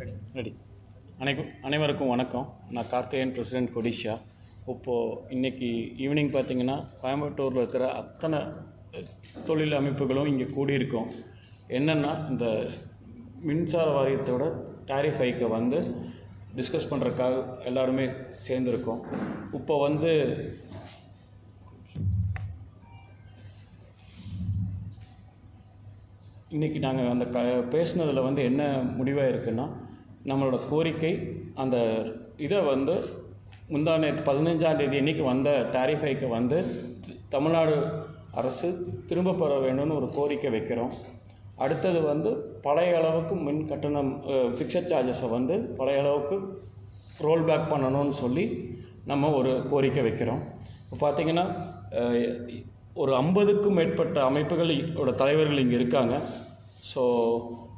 Ready அனைக்கும் அனைவருக்கும் வணக்கம். நான் கார்த்திகேயன் பிரசிடென்ட் கொடிஷா இப்போது இன்றைக்கி ஈவினிங் பார்த்தீங்கன்னா கோயம்புத்தூரில் இருக்கிற அத்தனை தொழில் அமைப்புகளும் இங்கே கூடியிருக்கோம். என்னென்னா இந்த மின்சார வாரியத்தோட டேரிஃப் ஹைக்கை வந்து டிஸ்கஸ் பண்ணுறதுக்காக எல்லாருமே சேர்ந்துருக்கோம். இப்போ வந்து இன்றைக்கி நாங்கள் அந்த க பேசுனதில் வந்து என்ன முடிவாக இருக்குன்னா நம்மளோட கோரிக்கை அந்த இதை வந்து முந்தா பதினஞ்சாம் தேதி அன்றைக்கி வந்த டாரிஃப் ஹைக்கை வந்து தமிழ்நாடு அரசு திரும்ப பெற வேணும்னு ஒரு கோரிக்கை வைக்கிறோம். அடுத்தது வந்து பழைய அளவுக்கு மின் கட்டணம் ஃபிக்ஸட் சார்ஜஸை வந்து பழைய அளவுக்கு ரோல் பேக் பண்ணணும்னு சொல்லி நம்ம ஒரு கோரிக்கை வைக்கிறோம். இப்போ பார்த்தீங்கன்னா ஒரு ஐம்பதுக்கும் மேற்பட்ட அமைப்புகளோட தலைவர்கள் இங்கே இருக்காங்க. ஸோ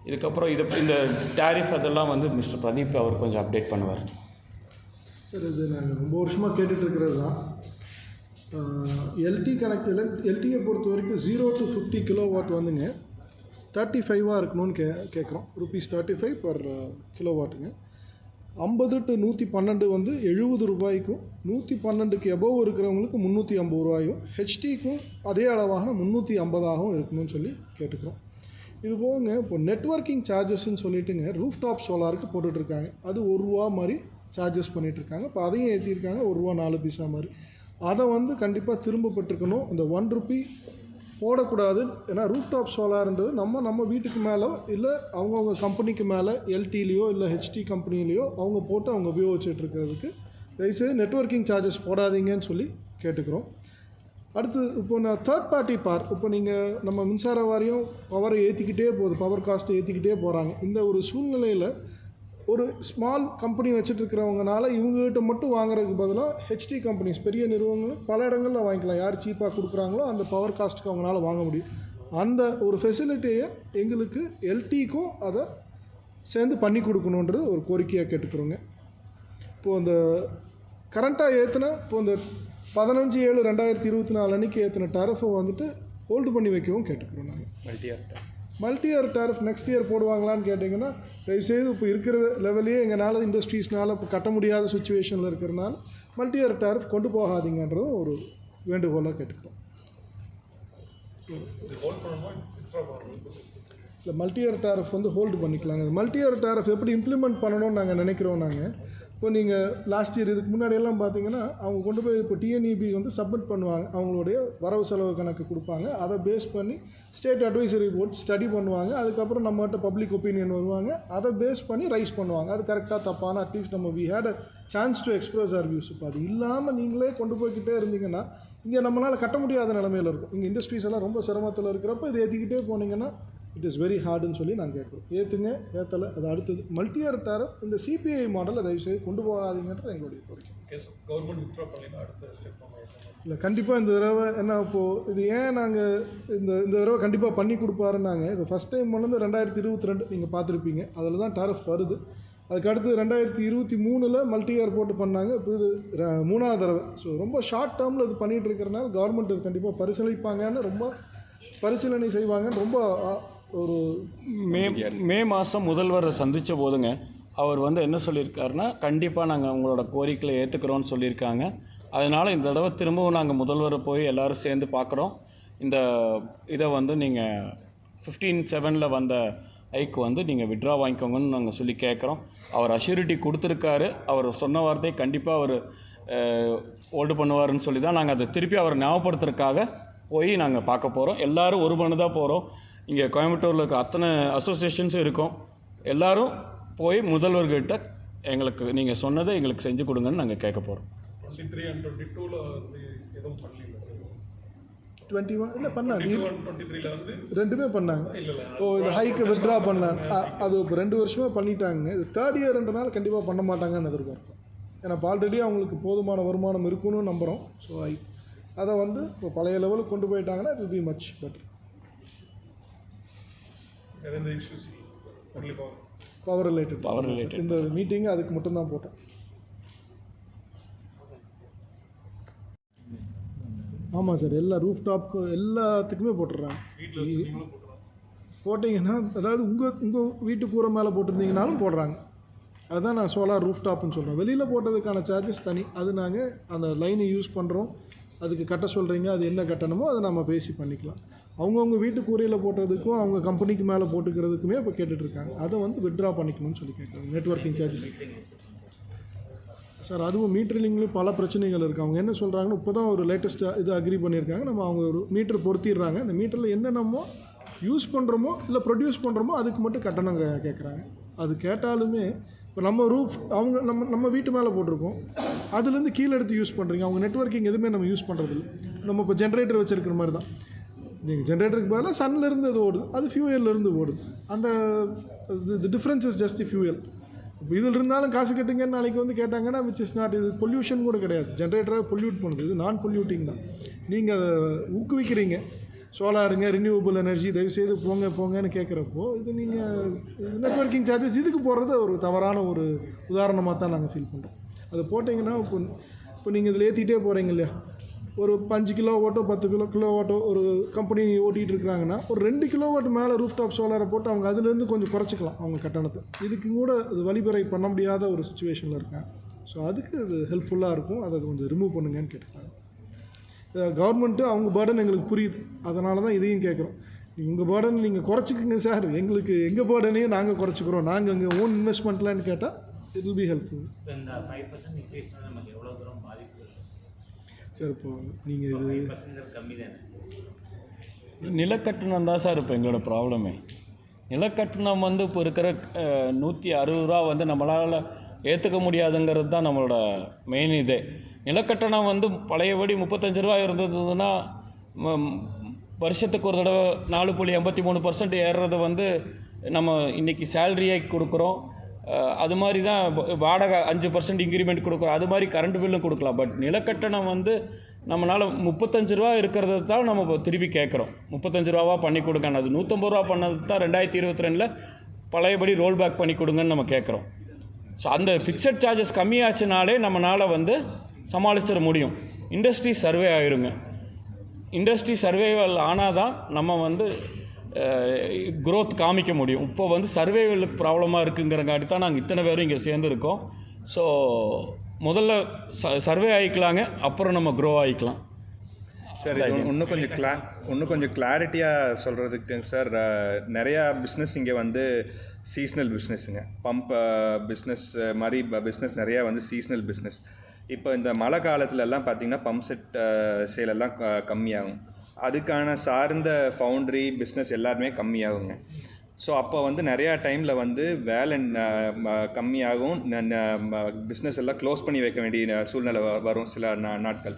இதுக்கப்புறம் இது இந்த டேரிஃப் அதெல்லாம் வந்து மிஸ்டர் பிரதீப் அவர் கொஞ்சம் அப்டேட் பண்ணுவார். சார் இது நாங்கள் ரொம்ப வருஷமாக கேட்டுட்ருக்கிறது தான். எல்டி கனெக்ட் எல்டியை பொறுத்த வரைக்கும் zero to fifty kilo watt வந்துங்க. தேர்ட்டி ஃபைவாக இருக்கணும்னு கே கேட்குறோம். Rupees thirty five per kilo வாட்டுங்க ஐம்பது டு நூற்றி பன்னெண்டு வந்து எழுபது ரூபாய்க்கும் நூற்றி பன்னெண்டுக்கு எபோவ் இருக்கிறவங்களுக்கு முந்நூற்றி ஐம்பது ரூபாயும் ஹெச்டிக்கும் அதே அளவாக முந்நூற்றி ஐம்பதாகவும் இருக்கணும்னு சொல்லி கேட்டுக்கிறோம். இது போங்க இப்போ நெட்வொர்க்கிங் சார்ஜஸ்ன்னு சொல்லிட்டுங்க ரூஃப் டாப் சோலாருக்கு போட்டுட்ருக்காங்க. அது ஒரு ரூபா மாதிரி சார்ஜஸ் பண்ணிகிட்ருக்காங்க இப்போ அதையும் ஏற்றிருக்காங்க ஒரு ரூபா நாலு பைசா மாதிரி. அதை வந்து கண்டிப்பாக திரும்பப்பட்டிருக்கணும் இந்த ஒன் ருபி போடக்கூடாது. ஏன்னா ரூஃப் டாப் சோலார்ன்றது நம்ம நம்ம வீட்டுக்கு மேலே இல்லை அவங்கவுங்க கம்பெனிக்கு மேலே எல்டிலேயோ இல்லை ஹெச்டி கம்பெனிலேயோ அவங்க போட்டு அவங்க உபயோகிச்சுட்டு இருக்கிறதுக்கு தயவுசெய்து நெட்வொர்க்கிங் சார்ஜஸ் போடாதீங்கன்னு சொல்லி கேட்டுக்கிறோம். அடுத்து இப்போ நான் தேர்ட் பார்ட்டி பார் இப்போ நீங்கள் நம்ம மின்சார வாரியம் பவரை ஏற்றிக்கிட்டே போகுது பவர் காஸ்ட்டை ஏற்றிக்கிட்டே போகிறாங்க இந்த ஒரு சூழ்நிலையில் ஒரு ஸ்மால் கம்பெனி வச்சுட்டு இருக்கிறவங்கனால இவங்ககிட்ட மட்டும் வாங்குறதுக்கு பதிலாக ஹெச்டி கம்பெனிஸ் பெரிய நிறுவனங்கள் பல இடங்களில் வாங்கிக்கலாம். யார் சீப்பாக கொடுக்குறாங்களோ அந்த பவர் காஸ்ட்டுக்கு அவங்களால வாங்க முடியும். அந்த ஒரு ஃபெசிலிட்டியை எங்களுக்கு எல்டிக்கும் அதை சேர்ந்து பண்ணி கொடுக்கணுன்றது ஒரு கோரிக்கையாக கேட்டுக்கிறோங்க. இப்போது அந்த கரண்ட்டாக ஏற்றின இப்போ இந்த பதினஞ்சு ஏழு ரெண்டாயிரத்தி இருபத்தி நாலு அன்றைக்கி ஏற்றின டேரிஃபை வந்துட்டு ஹோல்டு பண்ணி வைக்கவும் கேட்டுக்கிறோம் நாங்கள் மல்டிஆர் multi year tariff next year போடுவாங்களான்னு கேட்டிங்கன்னா தயவுசெய்து இப்போ இருக்கிற லெவலையே எங்களால் இண்டஸ்ட்ரீஸ்னால இப்போ கட்ட முடியாத சுச்சுவேஷனில் இருக்கிறனால மல்டி இயர் டேரிஃப் கொண்டு போகாதீங்கன்றதும் ஒரு வேண்டுகோளாக கேட்டுக்கிறோம். இல்லை மல்டியர் டேரஃப் வந்து ஹோல்டு பண்ணிக்கலாங்க. மல்டியர் டேரஃப் எப்படி இம்ப்ளிமெண்ட் பண்ணணும்னு நாங்கள் நினைக்கிறோம் நாங்கள் இப்போ நீங்கள் லாஸ்ட் இயர் இதுக்கு முன்னாடியெல்லாம் பார்த்தீங்கன்னா அவங்க கொண்டு போய் இப்போ டிஎன்இபி வந்து சப்மிட் பண்ணுவாங்க. அவங்களுடைய வரவு செலவு கணக்கு கொடுப்பாங்க. அதை பேஸ் பண்ணி ஸ்டேட் அட்வைசரி போர்ட் ஸ்டடி பண்ணுவாங்க. அதுக்கப்புறம் நம்மகிட்ட பப்ளிக் ஒப்பீனியன் வருவாங்க. அதை பேஸ் பண்ணி ரைஸ் பண்ணுவாங்க. அது கரெக்டாக தப்பான அட்லீஸ்ட் நம்ம we had a chance to express our views இப்போ அது இல்லாமல் நீங்களே கொண்டு போய்கிட்டே இருந்தீங்கன்னா இங்கே நம்மளால் கட்ட முடியாத நிலமையில இருக்கும். இங்கே இண்டஸ்ட்ரீஸ் எல்லாம் ரொம்ப சிரமத்தில் இருக்கிறப்ப இது ஏற்றிக்கிட்டே போனீங்கன்னா இட் இஸ் வெரி ஹார்டுன்னு சொல்லி நாங்கள் கேட்குறோம். ஏற்றுங்க ஏற்றலை அது அடுத்தது. மல்டியர் டேரப் இந்த சிபிஐ மாடல் தயவுசெய்து கொண்டு போகாதீங்கன்றது எங்களுடைய கோரிக்கை. கவர்மெண்ட் அடுத்த ஸ்டெப். இல்லை கண்டிப்பாக இந்த தடவை என்ன இப்போது இது ஏன் நாங்கள் இந்த இந்த தடவை கண்டிப்பாக பண்ணி கொடுப்பாருன்னாங்க. இது ஃபஸ்ட் டைம் பண்ணது ரெண்டாயிரத்தி இருபத்தி ரெண்டு நீங்கள் பார்த்துருப்பீங்க. அதில் தான் டேரஃப் வருது. அதுக்கு அடுத்து ரெண்டாயிரத்தி இருபத்தி மூணில் மல்டி இயர் போட்டு பண்ணாங்க. இப்போ இது ர- மூணாவது தடவை. ஸோ ரொம்ப ஷார்ட் டேர்மில் இது பண்ணிகிட்டு இருக்கிறனால கவர்மெண்ட் இது கண்டிப்பாக பரிசீலிப்பாங்கன்னு ரொம்ப பரிசீலனை செய்வாங்கன்னு ரொம்ப ஒரு மே மே மாதம் முதல்வரை சந்தித்த போதுங்க அவர் வந்து என்ன சொல்லியிருக்காருன்னா கண்டிப்பாக நாங்கள் உங்களோட கோரிக்கையை ஏற்றுக்கிறோன்னு சொல்லியிருக்காங்க. அதனால் இந்த தடவை திரும்பவும் நாங்கள் முதல்வரை போய் எல்லோரும் சேர்ந்து பார்க்குறோம். இந்த இதை வந்து நீங்கள் ஃபிஃப்டீன் செவனில் வந்த ஐக்கு வந்து நீங்கள் விட்ரா வாங்கிக்கோங்கன்னு நாங்கள் சொல்லி கேட்குறோம் அவர் அஷ்யூரிட்டி கொடுத்துருக்காரு. அவர் சொன்ன வார்த்தையை கண்டிப்பாக அவர் ஹோல்டு பண்ணுவாருன்னு சொல்லி தான் நாங்கள் அதை திருப்பி அவரை ஞாபகப்படுத்துறதுக்காக போய் நாங்கள் பார்க்க போகிறோம் எல்லாரும் ஒரு மனதாக போகிறோம் இங்கே கோயம்புத்தூரில் இருக்க அத்தனை அசோசியேஷன்ஸும் இருக்கும். எல்லாரும் போய் முதல்வர்கிட்ட எங்களுக்கு நீங்கள் சொன்னதை எங்களுக்கு செஞ்சு கொடுங்கன்னு நாங்கள் கேட்க போகிறோம் 23 and 22 ல வந்து எதுவும் பண்ணல டுவெண்ட்டி ஒன் இல்லை பண்ணாங்க ரெண்டுமே பண்ணாங்க. இல்ல இல்ல ஓ இந்த ஹைக்கை வித்ட்ரா பண்ணலாம். அ- அது இப்போ ரெண்டு வருஷமாக பண்ணிட்டாங்க. இது தேர்ட் இயர்ன்றனால கண்டிப்பாக பண்ண மாட்டாங்கன்னு எதிர்பார்ப்போம். ஏன்னா ஆல்ரெடி அவங்களுக்கு போதுமான வருமானம் இருக்குன்னு நம்புகிறோம் ஸோ ஐ அதை வந்து இப்போ பழைய லெவலுக்கு கொண்டு போயிட்டாங்கன்னா it will be much better எந்த issues only power power related Power related. இந்த மீட்டிங் அதுக்கு மட்டும்தான் போட்டேன். ஆமாம் சார் எல்லா ரூஃப் டாப்க்கு எல்லாத்துக்குமே போட்டுடுறாங்க போட்டிங்கன்னா அதாவது உங்கள் உங்கள் வீட்டு கூரை மேலே போட்டிருந்தீங்கனாலும் போடுறாங்க. அதுதான் நான் சோலார் ரூஃப் டாப்னு சொல்கிறேன் வெளியில் போட்டதுக்கான சார்ஜஸ் தனி. அது நாங்கள் அந்த லைனை யூஸ் பண்ணுறோம் அதுக்கு கட்ட சொல்கிறீங்க அது என்ன கட்டணமோ அதை நம்ம பேசி பண்ணிக்கலாம். அவங்கவுங்க வீட்டு கூரையில் போட்டதுக்கும் அவங்க கம்பெனிக்கு மேலே போட்டுக்கிறதுக்குமே இப்போ கேட்டுட்ருக்காங்க. அதை வந்து வித்ட்ரா பண்ணிக்கணும்னு சொல்லி கேட்குறாங்க. நெட்ஒர்க்கிங் சார்ஜஸ் சார் அதுவும் மீட்டரிங்லேயும் பல பிரச்சனைகள் இருக்குது அவங்க என்ன சொல்கிறாங்கன்னு இப்போ தான் ஒரு லேட்டஸ்ட்டாக இது அக்ரி பண்ணியிருக்காங்க. நம்ம அவங்க ஒரு மீட்டர் பொருத்திடுறாங்க. அந்த மீட்டரில் என்னென்னமோ யூஸ் பண்ணுறோமோ இல்லை ப்ரொடியூஸ் பண்ணுறோமோ அதுக்கு மட்டும் கட்டணம் கேட்குறாங்க. அது கேட்டாலுமே இப்போ நம்ம ரூஃப் அவங்க நம்ம நம்ம வீட்டு மேலே போட்டிருக்கோம். அதுலேருந்து கீழே எடுத்து யூஸ் பண்ணுறீங்க அவங்க நெட்வொர்க்கிங் எதுவுமே நம்ம யூஸ் பண்ணுறதில்ல நம்ம இப்போ ஜென்ரேட்டர் வச்சுருக்கிற மாதிரி தான் நீங்கள் ஜென்ரேட்டருக்கு பதிலாக சன்லேருந்து அது ஓடுது. அது ஃபியூயல்லேருந்து ஓடுது. அந்த டிஃப்ரென்ஸ் இஸ் ஜஸ்ட் ஃபியூயல் இப்போ இதில் இருந்தாலும் காசு கட்டுங்கன்னு நாளைக்கு வந்து கேட்டாங்கன்னா விச் இஸ் நாட் இது பொல்யூஷன் கூட கிடையாது. ஜென்ரேட்டராக பொல்யூட் பண்ணுது இது நான் பொல்யூட்டிங் தான். நீங்கள் அதை ஊக்குவிக்கிறீங்க. சோலாருங்க ரினியூவபிள் எனர்ஜி தயவுசெய்து போங்க போங்கன்னு கேட்குறப்போ இது நீங்கள் நெட்வொர்க்கிங் சார்ஜஸ் இதுக்கு போடுறது ஒரு தவறான ஒரு உதாரணமாக தான் நாங்கள் ஃபீல் பண்ணுறோம் அதை போட்டிங்கன்னா இப்போ இப்போ நீங்கள் இதில் ஏற்றிட்டே போகிறீங்க இல்லையா? ஒரு அஞ்சு கிலோ ஓட்டோ பத்து கிலோ கிலோ ஓட்டோ ஒரு கம்பெனி ஓட்டிகிட்டு இருக்கிறாங்கன்னா ஒரு ரெண்டு கிலோ வாட் மேலே ரூஃப் டாப் சோலாரை போட்டு அவங்க அதுலேருந்து கொஞ்சம் குறைச்சிக்கலாம் அவங்க கட்டணத்தை. இதுக்கு கூட அது வழிமுறை பண்ண முடியாத ஒரு சுச்சுவேஷனில் இருக்கேன். ஸோ அதுக்கு அது ஹெல்ப்ஃபுல்லாக இருக்கும். அதை கொஞ்சம் ரிமூவ் பண்ணுங்கன்னு கேட்டுக்கலாம் கவர்மெண்ட்டு அவங்க பேர்டன் எங்களுக்கு புரியுது. அதனால தான் இதையும் கேட்குறோம். உங்கள் பேர்டன் நீங்கள் குறைச்சிக்கோங்க சார் எங்களுக்கு எங்கள் பேர்டனையும் நாங்கள் குறைச்சிக்கிறோம். நாங்கள் எங்கள் ஓன் இன்வெஸ்ட்மெண்ட்லான்னு கேட்டால் இட் வில் பி ஹெல்ப்ஃபுல் இந்த ஃபைவ் பர்சன்ட் இன்க்ரீஸ் எவ்வளோ தூரம் பாதிப்பு சார் இப்போ நீங்கள் இது நிலக்கட்டணம் தான் சார் இப்போ எங்களோட ப்ராப்ளமே நிலக்கட்டணம் வந்து இப்போ இருக்கிற நூற்றி அறுபது ரூபா வந்து நம்மளால் ஏற்றுக்க முடியாதுங்கிறது தான் நம்மளோட மெயின் இதே. நிலக்கட்டணம் வந்து பழையபடி முப்பத்தஞ்சு ரூபா இருந்ததுன்னா வருஷத்துக்கு ஒரு தடவை நாலு புள்ளி எண்பத்தி மூணு பர்சன்ட் ஏறுறது வந்து நம்ம இன்றைக்கி சேலரியை கொடுக்குறோம். அது மாதிரி தான் வாடகை அஞ்சு பர்சன்ட் இன்க்ரிமெண்ட் கொடுக்குறோம். அது மாதிரி கரண்ட் பில்லும் கொடுக்கலாம். பட் நிலக்கட்டணம் வந்து நம்மளால் முப்பத்தஞ்சு ரூபா இருக்கிறத தான் நம்ம இப்போ திருப்பி கேட்குறோம். முப்பத்தஞ்சு ரூபாவா பண்ணி கொடுங்க. அது நூற்றம்பது ரூபா பண்ணது தான் ரெண்டாயிரத்தி இருபத்தி ரெண்டில் பழையபடி ரோல் பேக் பண்ணி கொடுங்கன்னு நம்ம கேட்குறோம். ஸோ அந்த ஃபிக்ஸட் சார்ஜஸ் கம்மியாச்சுனாலே நம்மளால் வந்து சமாளிச்சிட முடியும். இண்டஸ்ட்ரி சர்வே ஆயிருங்க. இண்டஸ்ட்ரி சர்வேவல் ஆனால் தான் நம்ம வந்து க்ரோத் காமிக்க முடியும். இப்போ வந்து சர்வேவில் ப்ராப்ளமாக இருக்குங்கிறங்காட்டி தான் நாங்கள் இத்தனை பேரும் இங்கே சேர்ந்துருக்கோம். ஸோ முதல்ல ச சர்வே ஆகிக்கலாங்க அப்புறம் நம்ம க்ரோ ஆகிக்கலாம் சார் இது இன்னும் கொஞ்சம் கிளா இன்னும் கொஞ்சம் கிளாரிட்டியாக சொல்கிறதுக்கு சார் நிறையா பிஸ்னஸ் இங்கே வந்து சீஸ்னல் பிஸ்னஸ்ஸுங்க பம்ப் பிஸ்னஸ் மாதிரி பிஸ்னஸ் நிறையா வந்து சீஸ்னல் பிஸ்னஸ் இப்போ இந்த மழை காலத்துலலாம் பார்த்தீங்கன்னா பம்ப் செட் சேலெல்லாம் க- கம்மியாகும். அதுக்கான சார்ந்த ஃபவுண்ட்ரி பிஸ்னஸ் எல்லாருமே கம்மியாகுங்க. ஸோ அப்போ வந்து நிறையா டைமில் வந்து வேலை ந- ம- கம்மியாகும். பிஸ்னஸ் எல்லாம் க்ளோஸ் பண்ணி வைக்க வேண்டிய சூழ்நிலை வரும் சில நா- நாட்கள்.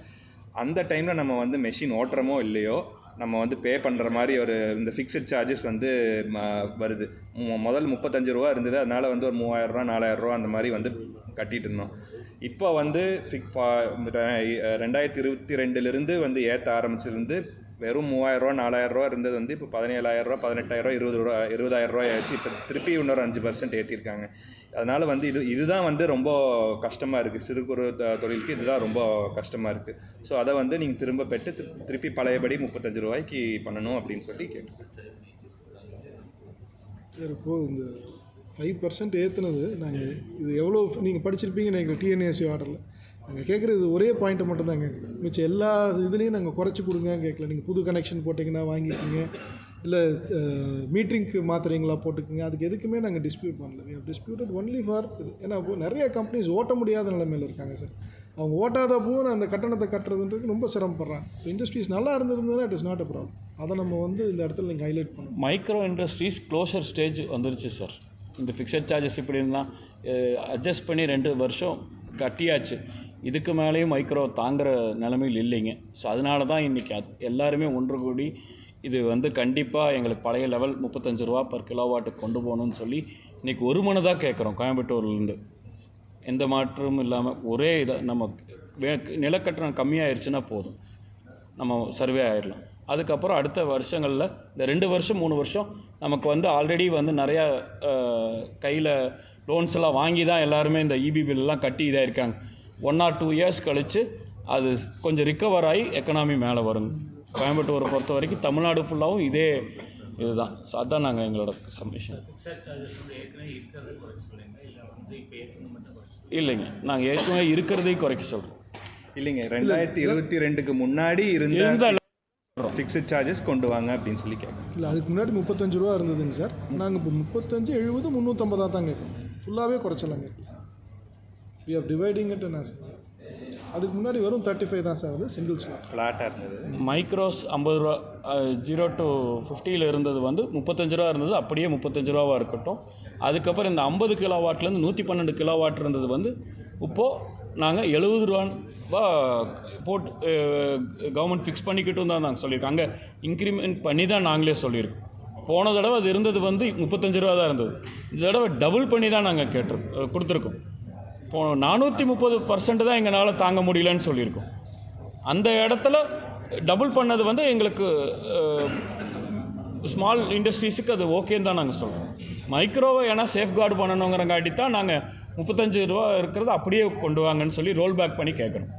அந்த டைமில் நம்ம வந்து மெஷின் ஓட்டுறமோ இல்லையோ நம்ம வந்து பே பண்ணுற மாதிரி ஒரு இந்த ஃபிக்ஸட் சார்ஜஸ் வந்து ம- வருது. மு- முதல் முப்பத்தஞ்சு ரூபா இருந்தது அதனால் வந்து ஒரு மூவாயிரரூவா நாலாயிரரூவா அந்த மாதிரி வந்து கட்டிட்டு இருந்தோம். இப்போ வந்து ஃபிக் ரெண்டாயிரத்தி இருபத்தி ரெண்டுலேருந்து வந்து ஏற்ற ஆரம்பிச்சிருந்து வெறும் மூவாயிரரூவா நாலாயிரரூவா இருந்தது வந்து இப்போ பதினேழாயிரரூவா பதினெட்டாயிரரூவா இருபது ரூபா இருபதாயிரரூவா ஆயிடுச்சு. இப்போ திருப்பி இன்னொரு அஞ்சு பர்சன்ட் ஏற்றிருக்காங்க அதனால் வந்து இது இதுதான் வந்து ரொம்ப கஷ்டமாக இருக்குது சிறு குறு தொழிலுக்கு இதுதான் ரொம்ப கஷ்டமாக இருக்குது ஸோ அதை வந்து நீங்கள் திரும்ப பெற்று திருப்பி பழையபடி முப்பத்தஞ்சு ரூபாய்க்கு பண்ணணும் அப்படின்னு சொல்லி கேட்டு இப்போது இந்த ஃபைவ் பர்சன்ட் ஏற்றுனது நாங்கள் இது எவ்வளோ நீங்கள் படிச்சிருப்பீங்க நீங்கள் டிஎன்ஏசி ஆர்டரில் நாங்கள் கேட்குறது ஒரே பாயிண்ட்டை மட்டும்தாங்க. மிச்சம் எல்லா இதுலேயும் நாங்கள் குறைச்சி கொடுங்கன்னு கேட்கல நீங்கள் புது கனெக்ஷன் போட்டிங்கன்னா வாங்கிக்கிங்க. இல்லை மீட்டரிங்க்கு மாத்திரைங்களா போட்டுக்குங்க. அதுக்கு எதுக்குமே நாங்கள் டிஸ்பியூட் பண்ணல. டிஸ்பியூட்டட் ஒன்லி ஃபார் இது ஏன்னா இப்போ நிறைய கம்பெனிஸ் ஓட்ட முடியாத நிலைமையில் இருக்காங்க சார் அவங்க ஓட்டாதப்போ அந்த கட்டணத்தை கட்டுறதுன்றது ரொம்ப சிரமப்படுறாங்க. இப்போ இண்டஸ்ட்ரீஸ் நல்லா இருந்திருந்ததுன்னா it is not a problem அதை நம்ம வந்து இந்த இடத்துல நீங்கள் ஹைலைட் பண்ணணும். மைக்ரோ இண்டஸ்ட்ரீஸ் க்ளோஷர் ஸ்டேஜ் வந்துருச்சு சார் இந்த ஃபிக்ஸட் சார்ஜஸ் இப்படி இருந்தால் அட்ஜஸ்ட் பண்ணி ரெண்டு வருஷம் கட்டியாச்சு. இதுக்கு மேலேயும் மைக்ரோ தாங்குகிற நிலைமையில் இல்லைங்க. ஸோ அதனால தான் இன்றைக்கி எல்லாருமே ஒன்று கூடி இது வந்து கண்டிப்பாக எங்களுக்கு பழைய லெவல் முப்பத்தஞ்சு ரூபா பர் கிலோவாட்டுக்கு கொண்டு போகணும்னு சொல்லி இன்றைக்கி ஒரு மனதாக கேட்குறோம் கோயம்புத்தூர்லேருந்து. எந்த மாற்றமும் இல்லாமல் ஒரே இதை நம்ம வே- நிலக்கட்டணம் கம்மியாயிருச்சுன்னா போதும். நம்ம சர்வே ஆயிடலாம் அதுக்கப்புறம் அடுத்த வருஷங்களில் இந்த ரெண்டு வருஷம் மூணு வருஷம் நமக்கு வந்து ஆல்ரெடி வந்து நிறையா கையில் லோன்ஸ் எல்லாம் வாங்கி தான் எல்லாருமே இந்த இபி பில்லாம் கட்டி இதாக இருக்காங்க ஒன் ஆர் டூ இயர்ஸ் கழித்து அது கொஞ்சம் ரிக்கவர் ஆகி எக்கனாமி மேலே வருங்க. கோயம்புத்தூரை பொறுத்த வரைக்கும் தமிழ்நாடு ஃபுல்லாகவும் இதே இதுதான். ஸோ அதான் நாங்கள் எங்களோட சப்மிஷன் இல்லைங்க. நாங்கள் ஏற்கனவே இருக்கிறதையும் குறைக்க சொல்கிறோம் இல்லைங்க. ரெண்டாயிரத்தி இருபத்தி ரெண்டுக்கு முன்னாடி இருந்த ஃபிக்ஸட் சார்ஜஸ் கொண்டு வாங்க அப்படின்னு சொல்லி கேட்குறேன் இல்லை அதுக்கு முன்னாடி முப்பத்தஞ்சு ரூபா இருந்ததுங்க சார். நாங்கள் இப்போ முப்பத்தஞ்சு எழுபது முந்நூற்றம்பதாக தான் கேட்குறோம் ஃபுல்லாகவே குறைச்சலாம் கேட்கலாம் வி ஆர் டிவைடிங் இட் என்ன சார் அதுக்கு முன்னாடி வெறும் தேர்ட்டி ஃபைவ் தான் சார் அது சிங்கிள் ஸ்லாட் ஃப்ளாட்டாக இருந்தது. மைக்ரோஸ் ஐம்பது ரூபா ஜீரோ டு ஃபிஃப்டியில் இருந்தது வந்து முப்பத்தஞ்சு ரூபா இருந்தது அப்படியே முப்பத்தஞ்சு ரூபாவாக இருக்கட்டும். அதுக்கப்புறம் இந்த ஐம்பது கிலோ வாட்லேருந்து நூற்றி பன்னெண்டு கிலோ வாட் இருந்தது வந்து இப்போது நாங்கள் எழுபது ரூபா போட்டு கவர்மெண்ட் ஃபிக்ஸ் பண்ணிக்கிட்டும் தான் நாங்கள் சொல்லியிருக்கோம். அங்கே இன்க்ரிமெண்ட் பண்ணி தான் நாங்களே சொல்லியிருக்கோம். போன தடவை அது இருந்தது வந்து முப்பத்தஞ்சு ரூபா தான் இருந்தது. இந்த தடவை டபுள் பண்ணி தான் நாங்கள் கேட்டிருக்கோம் கொடுத்துருக்கோம். இப்போ நானூற்றி முப்பது பர்சன்ட் தான் எங்களால் தாங்க முடியலன்னு சொல்லியிருக்கோம். அந்த இடத்துல டபுள் பண்ணது வந்து எங்களுக்கு ஸ்மால் இண்டஸ்ட்ரீஸுக்கு அது ஓகேன்னு தான் நாங்கள் சொல்கிறோம் மைக்ரோவை ஏன்னா சேஃப்கார்டு பண்ணணுங்கிறங்காட்டி தான் நாங்கள் முப்பத்தஞ்சு ரூபா இருக்கிறத அப்படியே கொண்டு வாங்கன்னு சொல்லி ரோல் பேக் பண்ணி கேட்குறோம்